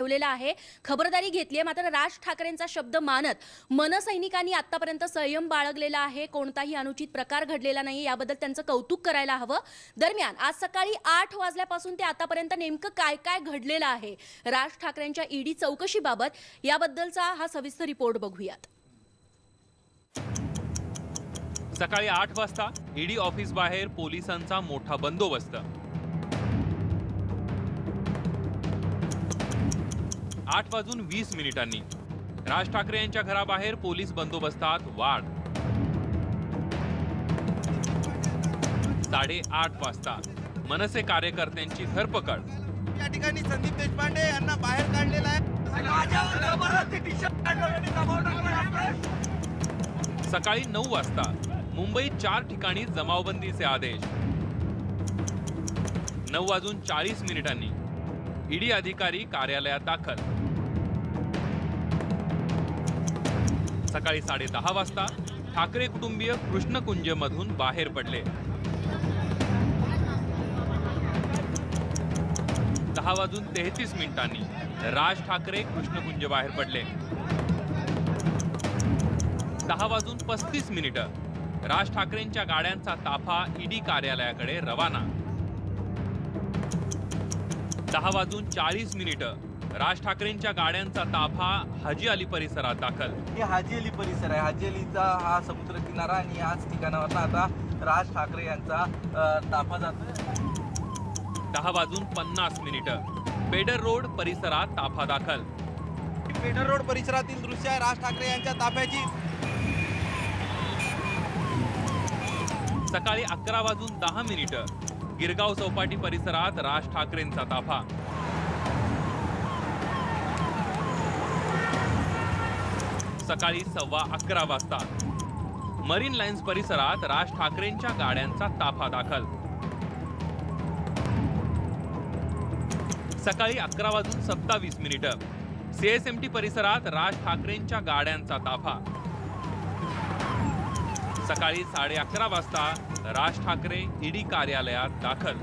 ठेवलेला आहे. खबरदारी घेतली आहे. मात्र राज ठाकरेंचा शब्द मानत मनसैनिकांनी आतापर्यंत संयम बाळगलेला आहे. कोणताही अनुचित प्रकार घडलेला नाही याबद्दल त्यांचं कौतुक करायला हवं. दरम्यान आज सकाळी आठ वाजल्यापासून ते आतापर्यंत नेमकं काय काय घडलेलं आहे? राज ठाकरेंच्या ईडी चौकशीबाबत याबद्दलचा हा सविस्तर रिपोर्ट बघूयात. सकाळी आठ वाजता ईडी ऑफिस बाहेर पोलिसांचा मोठा बंदोबस्त. आठ वाजून वीस मिनिटांनी. राज ठाकरे यांच्या घराबाहेर पोलीस बंदोबस्तात वाढ. साडेआठ वाजता. मनसे कार्यकर्त्यांची धरपकड. या ठिकाणी संदीप देशपांडे यांना बाहेर काढलेला आहे. सकाळी नऊ वाजता. मुंबईत चार ठिकाणी जमावबंदीचे आदेश. नऊ वाजून चाळीस मिनिटांनी. ईडी अधिकारी कार्यालयात दाखल. सकाळी साडे दहा वाजता ठाकरे कुटुंबीय कृष्णकुंजमधून बाहेर पडले. दहा वाजून तेहतीस मिनिटांनी राज ठाकरे कृष्णकुंज बाहेर पडले. दहा वाजून पस्तीस मिनिटं राज ठाकरेंच्या गाड्यांचा ताफा ईडी कार्यालयाकडे रवाना. दहा वाजून चाळीस मिनिटं. राज ठाकरेंच्या गाड्यांचा ताफा हाजी अली परिसरात दाखल. हे हाजी अली परिसर आहे. हाजी अलीचा हा समुद्र किनारा आणि याच ठिकाणावर आता राज ठाकरे यांचा ताफा जातो दहा वाजून पन्नास मिनिटं. पेडर रोड परिसरात ताफा दाखल. पेडर रोड परिसरातील दृश्य आहे. राज ठाकरे यांच्या ताफ्याची. सकाळी अकरा वाजून दहा मिनिटं. गिरगाव चौपाटी परिसरात राज ठाकरेंचा ताफा. सकाळी सव्वा अकरा वाजता. मरीन लाईन्स परिसरात राज ठाकरेंच्या गाड्यांचा ताफा दाखल. सकाळी अकरा वाजून सत्तावीस मिनिटं. सीएसएमटी परिसरात राज ठाकरेंच्या गाड्यांचा ताफा. सकाळी साडे अकरा वाजता राज ठाकरे ईडी कार्यालयात दाखल.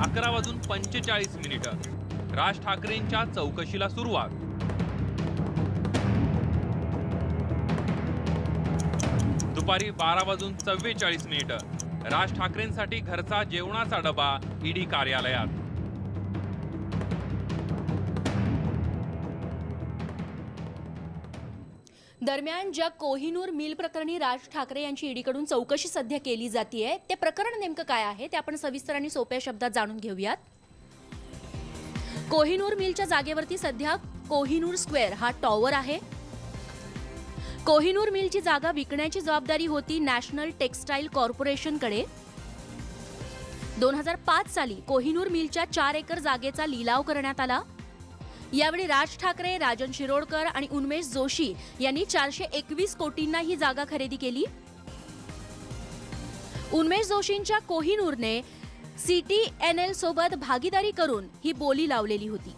अकरा वाजून पंचेचाळीस मिनिटं. राज ठाकरेंच्या चौकशीला सुरुवात. दुपारी बारा वाजून चव्वेचाळीस मिनिटं. राज ठाकरेंसाठी घरचा जेवणाचा डबा ईडी कार्यालयात. दरम्यान ज्या कोहिनूर मिल प्रकरणी राज ठाकरे यांची ईडीकडून चौकशी सध्या केली जाते ते प्रकरण नेमकं काय आहे ते आपण सविस्तर आणि सोप्या शब्दात जाणून घेऊयात. कोहिनूर मिलच्या जागेवरती सध्या कोहिनूर स्क्वेअर हा टॉवर आहे. कोहिनूर मिलची जागा विकण्याची जबाबदारी होती नॅशनल टेक्स्टाईल कॉर्पोरेशनकडे. दोन हजार पाच साली कोहिनूर मिलच्या चार एकर जागेचा लिलाव करण्यात आला. यावेळी राज ठाकरे राजन शिरोडकर आणि उन्मेश जोशी यांनी चारशे एकवीस कोटींना ही जागा खरेदी केली. उन्मेश जोशींच्या कोहिनूरने सिटी एन एल सोबत भागीदारी करून ही बोली लावलेली होती.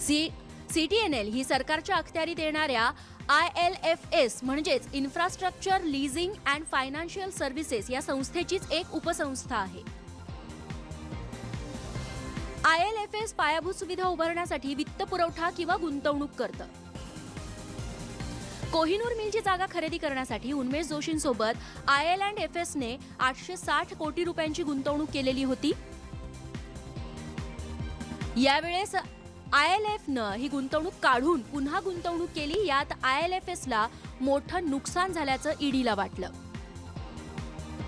सी टी एन एल ही सरकारच्या अखत्यारीत येणाऱ्या आय एल एफ एस म्हणजेच infrastructure leasing and financial services या संस्थेचीच एक उपसंस्था आहे. आय एल एफ एस पायाभूत सुविधा उभारण्यासाठी वित्त पुरवठा किंवा गुंतवणूक करतं. कोहिनूर मिलची जागा खरेदी करण्यासाठी उन्मेष जोशींसोबत आय एल अँड एफ एसने आठशे साठ कोटी रुपयांची गुंतवणूक केलेली होती. यावेळेस आय एल एफनं ही गुंतवणूक काढून पुन्हा गुंतवणूक केली यात आय एल एफ एसला मोठं नुकसान झाल्याचं ईडीला वाटलं.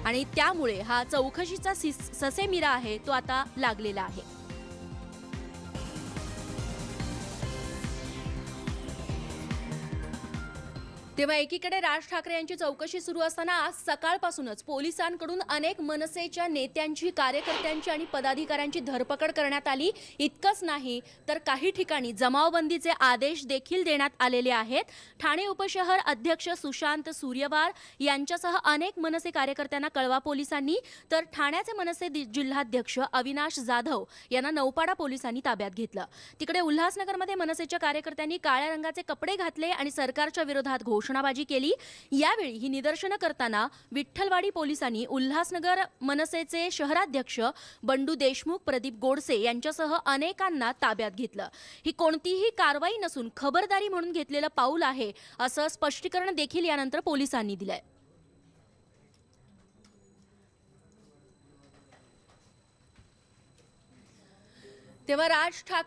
आणि त्यामुळे हा चौकशीचा सिस- ससेमिरा आहे तो आता लागलेला आहे. तेव्हा एकीकडे राज ठाकरे यांची चौकशी सुरू असताना आज सकाळपासूनच पोलिसांकडून अनेक मनसेच्या नेत्यांची कार्यकर्त्यांची आणि पदाधिकाऱ्यांची धरपकड करण्यात आली. इतकंच नाही तर काही ठिकाणी जमावबंदीचे आदेश देखील देण्यात आलेले आहेत. ठाणे उपशहर अध्यक्ष सुशांत सूर्यवार यांच्यासह अनेक मनसे कार्यकर्त्यांना कळवा पोलिसांनी. तर ठाण्याचे मनसे दि- जिल्हाध्यक्ष अविनाश जाधव यांना नौपाडा पोलिसांनी ताब्यात घेतलं. तिकडे उल्हासनगरमध्ये मनसेच्या कार्यकर्त्यांनी काळ्या रंगाचे कपडे घातले आणि सरकारच्या विरोधात घोषणा घोषणाबाजी केली. यावेळी ही निदर्शनं करताना विठ्ठलवाडी पोलिसांनी उल्हासनगर मनसेचे शहराध्यक्ष बंडू देशमुख प्रदीप गोडसे यांच्यासह अनेकांना ताब्यात घेतलं. ही कोणतीही कारवाई नसून खबरदारी म्हणून घेतलेलं पाऊल आहे असं स्पष्टीकरण देखील यानंतर पोलिसांनी दिलंय. तेव्हा राज ठाकरे